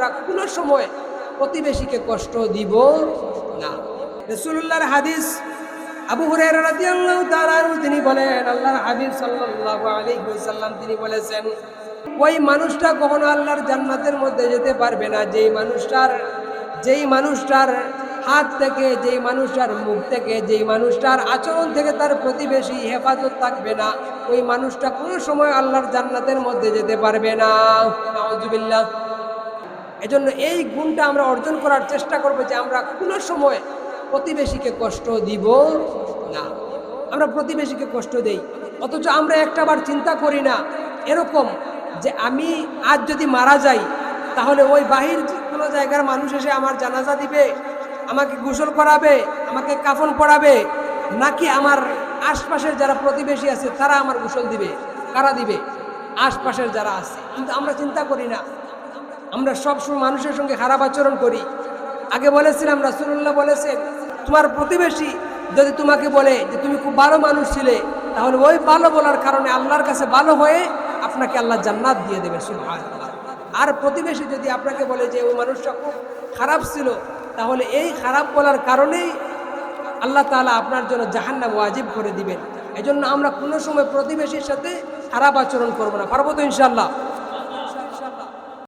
আমরা কোনো সময় প্রতিবেশীকে কষ্ট দিব না। রসুল্লাহর হাদিস আবু তাআলা তিনি বলেন, আল্লাহর হাবিব সাল্লাল্লাহু আলাইহি ওয়াসাল্লাম তিনি বলেছেন, ওই মানুষটা কখনো আল্লাহর জান্নাতের মধ্যে যেতে পারবে না। যেই মানুষটার যেই মানুষটার হাত থেকে, যেই মানুষটার মুখ থেকে, যেই মানুষটার আচরণ থেকে তার প্রতিবেশী হেফাজত থাকবে না। ওই মানুষটা কোনো সময় আল্লাহর জান্নাতের মধ্যে যেতে পারবে না। নাউজুবিল্লাহ। এজন্য এই গুণটা আমরা অর্জন করার চেষ্টা করব যে আমরা কোনো সময় প্রতিবেশীকে কষ্ট দিব না। আমরা প্রতিবেশীকে কষ্ট দেই। অথচ আমরা একটা বার চিন্তা করি না এরকম যে আমি আজ যদি মারা যাই, তাহলে ওই বাহির কোনো জায়গার মানুষ এসে আমার জানাজা দিবে, আমাকে গোসল করাবে, আমাকে কাফন পরাবে, নাকি আমার আশপাশের যারা প্রতিবেশী আছে তারা আমার গোসল দিবে, কারা দিবে? আশপাশের যারা আছে। কিন্তু আমরা চিন্তা করি না আমরা সবসময় মানুষের সঙ্গে খারাপ আচরণ করি। আগে বলেছিলাম রাসুল্লাহ বলেছেন, তোমার প্রতিবেশী যদি তোমাকে বলে যে তুমি খুব ভালো মানুষ ছিলে, তাহলে ওই ভালো বলার কারণে আল্লাহর কাছে ভালো হয়ে আপনাকে আল্লাহ জান্নাত দিয়ে দেবে। আর প্রতিবেশী যদি আপনাকে বলে যে ওই মানুষটা খুব খারাপ ছিল, তাহলে এই খারাপ বলার কারণেই আল্লাহ তাআলা আপনার জন্য জাহান্নাম ওয়াজিব করে দিবেন। এজন্য আমরা কোনো সময় প্রতিবেশীর সাথে খারাপ আচরণ করব না। পারব তো ইনশাল্লাহ